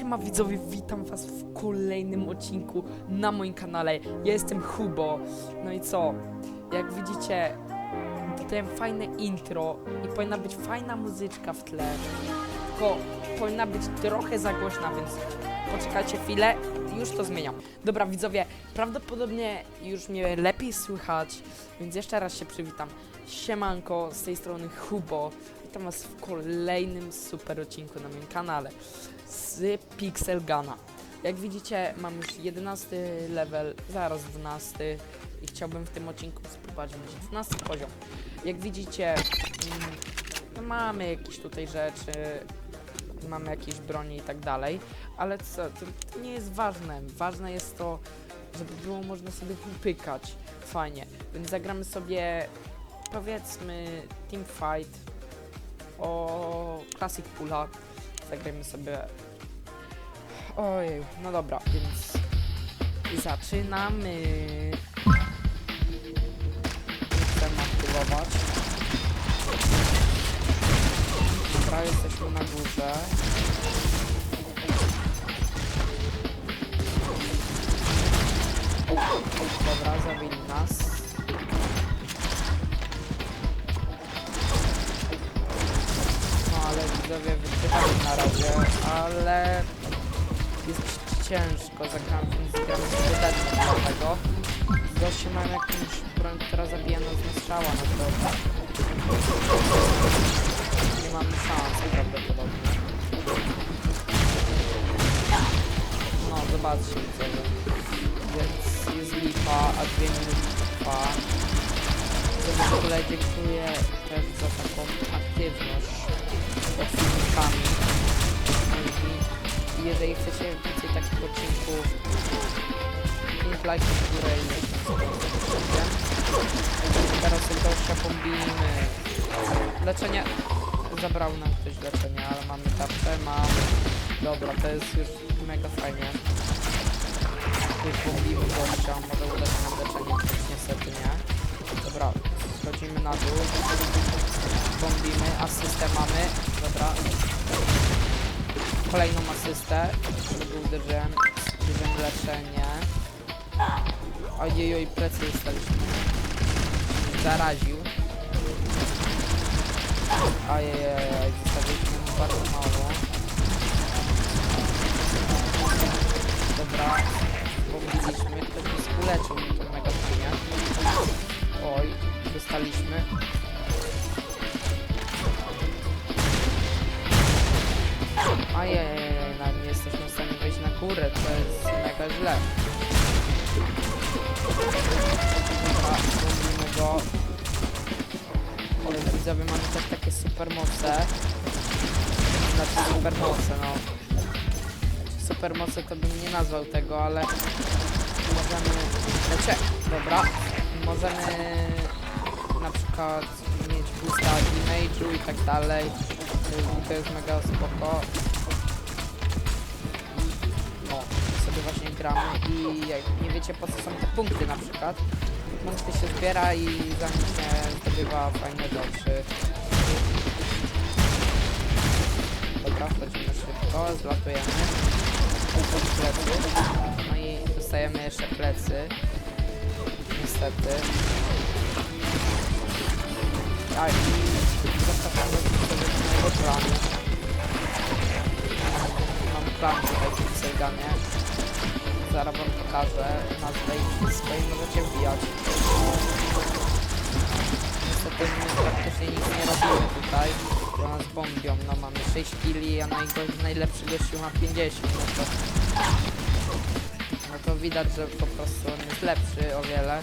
Siema widzowie, witam was w kolejnym odcinku na moim kanale. Ja jestem Hubo. No i co? Jak widzicie, dodałem fajne intro i powinna być fajna muzyczka w tle. Tylko powinna być trochę za głośna, więc poczekajcie chwilę, już to zmieniam. Dobra widzowie, prawdopodobnie już mnie lepiej słychać, więc jeszcze raz się przywitam. Siemanko, z tej strony Hubo. Witam was w kolejnym super odcinku na moim kanale z Pixel Gana. Jak widzicie, mam już 11 level, zaraz 12 i chciałbym w tym odcinku spróbować mieć 12 poziom. Jak widzicie, mm, no mamy jakieś tutaj rzeczy, mamy jakieś broni i tak dalej, ale co, to, to nie jest ważne. Ważne jest to, żeby było można sobie upykać fajnie. Więc zagramy sobie, powiedzmy, team fight o Classic Pula. Zagrajmy sobie. Ojej, no dobra, więc zaczynamy. Chcemy aktywować. Dobra, jesteśmy na górze. Dobra, zabili nas. No ale widzowie razie, ale jest ciężko, zagram, gram deadman dlatego. Goście mam jakąś broń, która zabija nas na strzała, no to nie mamy szans prawdopodobnie. No zobaczcie widzowie. Więc jest lipa, a dwie minuty trwa. To w ogóle dziękuję też za taką aktywność jeżeli chcecie więcej takich odcinków, 5 lajków w górę i Teraz gościa bombimy. Leczenie. Zabrał nam ktoś leczenie, ale mamy tarczę, mamy. Dobra, to jest już mega fajnie. Już bombimy gościa, może udać nam leczenie, niestety nie. Dobra, schodzimy na dół. Bombimy, asystę mamy. Dobra. Kolejną asystę. Żeby uderzyłem. Bierzemy leczenie. Ojej, plecy dostaliśmy. Zaraził. Ajajaj, zostawiliśmy mu bardzo mało. Dobra, powiedzieliśmy, ktoś nas uleczył, no to mega fajnie. Oj, dostaliśmy. Górę, to jest mega źle. Dobra, robimy go. Ale widzowie mamy też takie supermoce. Znaczy supermoce, no. Supermoce to bym nie nazwał tego, ale możemy... Znaczy, dobra. Możemy na przykład mieć boosta damage'u i tak dalej. To jest mega spoko. Sobie właśnie gramy i jak nie wiecie po co są te punkty na przykład, punkty się zbiera i za się zdobywa fajne rzeczy. Dobra, wchodzimy szybko, zlatujemy. No i dostajemy jeszcze plecy. Niestety. A i zapraszamy do mojego planu. Mam plan tutaj w Pixelganie. Zaraz wam pokażę nazwę i i możecie wbijać. Niestety my praktycznie nic nie robimy tutaj, bo nas bombią. No mamy 6 killi, a najgo- najlepszy gościu ma 50. No to, no to widać, że po prostu on jest lepszy o wiele.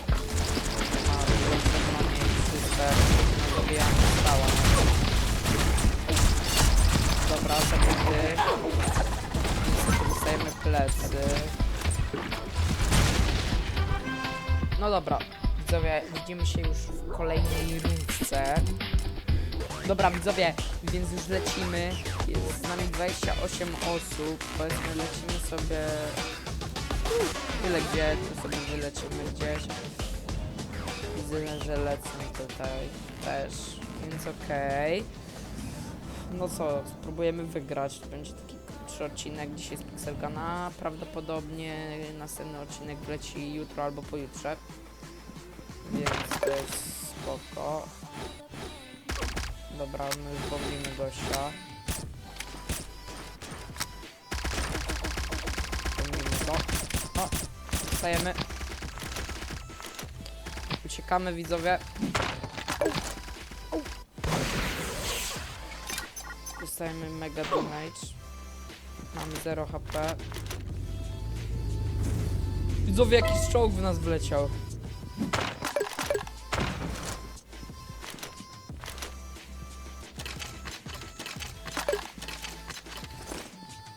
Ma lepsze bronie i wszystko. No dobijamy stała. Dobra, sekundy. Niestety dostajemy plecy. No dobra, widzowie, widzimy się już w kolejnej rundce. Dobra, widzowie, więc już lecimy. Jest z nami 28 osób. Powiedzmy, lecimy sobie... Tyle gdzie, tu sobie wylecimy gdzieś. Widzę, że lecą tutaj też, więc okej. No co, spróbujemy wygrać. To będzie taki pierwszy odcinek dzisiaj z Pixelgana. Prawdopodobnie następny odcinek leci jutro albo pojutrze. Więc to jest spoko. Dobra, my zbomblimy gościa. Zbomblimy go. O! Uciekamy widzowie. Dostajemy mega damage. Mamy 0 HP. Widzowie, jakiś czołg w nas wleciał.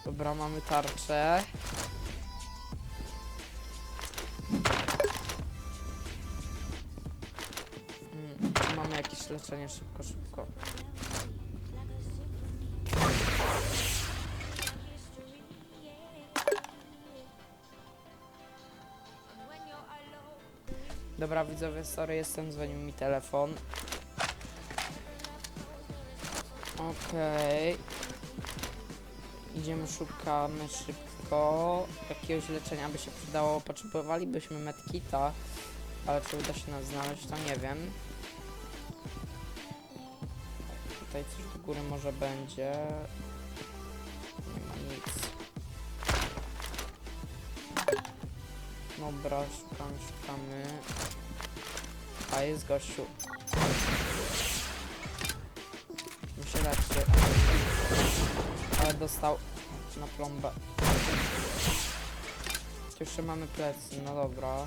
Dobra, mamy tarczę. Mm, mamy jakieś leczenie szybko, szybko. Dobra, widzowie, sorry, jestem, dzwonił mi telefon. Okej. Idziemy, szukamy szybko. Jakiegoś leczenia by się przydało. Potrzebowalibyśmy medkita, ale czy uda się nas znaleźć, to nie wiem. Tutaj coś do góry może będzie. Dobra, szukamy, szukamy. A jest gościu. Mi się leczy. Ale dostał na plombę. Jeszcze mamy plecy, no dobra.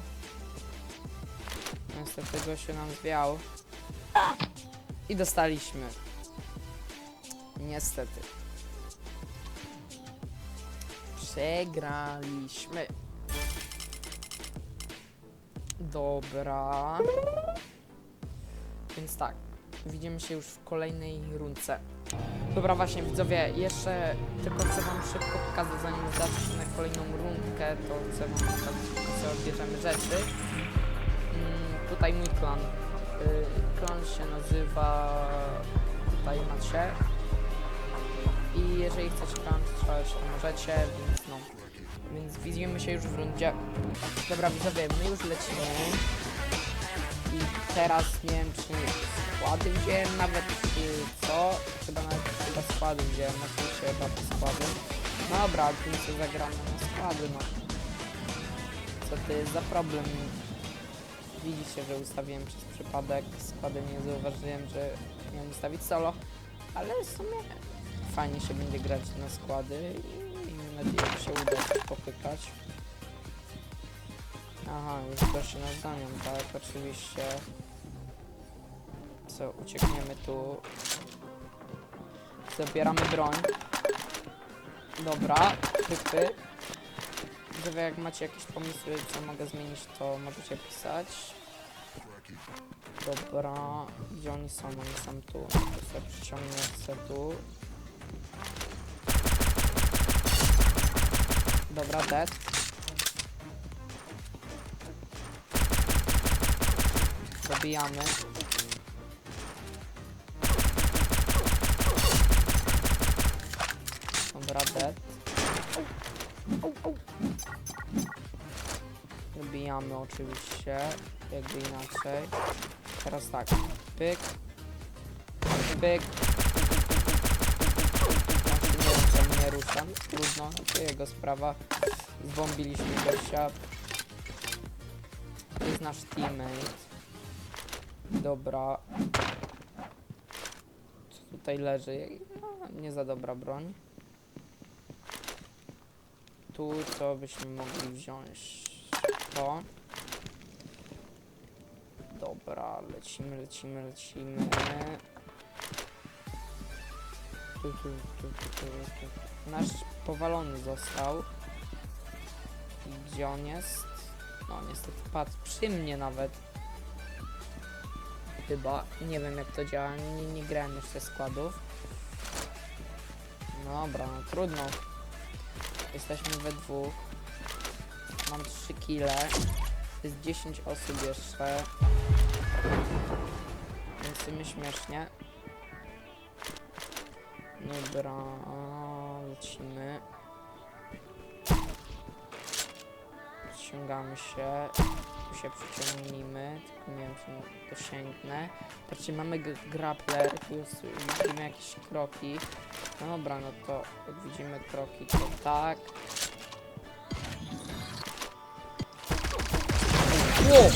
Niestety gościu nam zwiał. I dostaliśmy. Niestety. Przegraliśmy. Dobra. Więc tak, widzimy się już w kolejnej rundce. Dobra, właśnie widzowie, jeszcze tylko chcę wam szybko pokazać, zanim zacznę kolejną rundkę, to chcę wam pokazać, co odbierzemy rzeczy. Mm, tutaj mój klan. Y, klan się nazywa... Tutaj macie. I jeżeli chcecie klan, to możecie, więc no. Więc widzimy się już w rundzie. Dobra, widzowie, my już lecimy. I teraz nie wiem, czy składy wziąłem nawet, czy co. Chyba nawet chyba składy wziąłem, oczywiście chyba te składy. Dobra, tu sobie zagramy na składy, no. Co to jest za problem? Widzicie, że ustawiłem przez przypadek składy, nie zauważyłem, że miałem ustawić solo. Ale w sumie fajnie się będzie grać na składy nadzieję, że się uda popykać. Aha, już goście nas gonią, tak, oczywiście. Co, uciekniemy tu. Zabieramy broń. Dobra, typy. Widzowie, jak macie jakieś pomysły, co mogę zmienić, to możecie pisać. Dobra, gdzie oni są? Oni są tu. To sobie przyciągnę tu. Dobra, dead. Zabijamy. Dobra, dead. Zabijamy oczywiście, jakby inaczej. Teraz tak, pyk, pyk. Znaczy, nie wiem, czemu nie ruszam, trudno, to jego sprawa. Zbombiliśmy gościa. To jest nasz teammate. Dobra. Co tutaj leży? No, nie za dobra broń. Tu co byśmy mogli wziąć? To. Dobra, lecimy, lecimy, lecimy. Tu, tu, tu, tu, tu, tu. Nasz powalony został. Gdzie on jest? No niestety padł przy mnie nawet. Chyba. Nie wiem jak to działa. Nie, nie grałem jeszcze składów. Dobra, no trudno. Jesteśmy we dwóch. Mam 3 kile. Jest 10 osób jeszcze. Więc sumie śmiesznie. Dobra, lecimy. Przyciągamy się. Tu się przyciągnijmy. Tylko nie wiem, czy dosięgnę. Patrzcie, mamy grappler. Tu widzimy jakieś kroki. No dobra, no to jak widzimy kroki, to tak. Wow.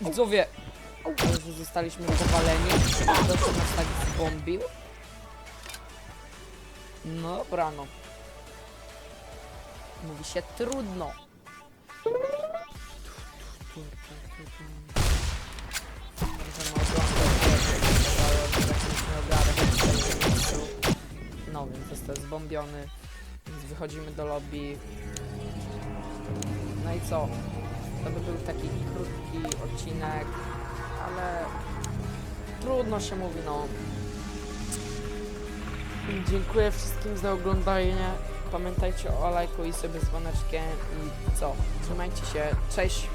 Widzowie! Zostaliśmy powaleni. Ktoś nas tak zbombił. No dobra, no. Mówi się trudno. No więc został zbombiony. Więc wychodzimy do lobby. No i co? To by był taki krótki odcinek, ale trudno się mówi, no. Dziękuję wszystkim za oglądanie. Pamiętajcie o lajku i sobie dzwoneczkiem i co? Trzymajcie się. Cześć!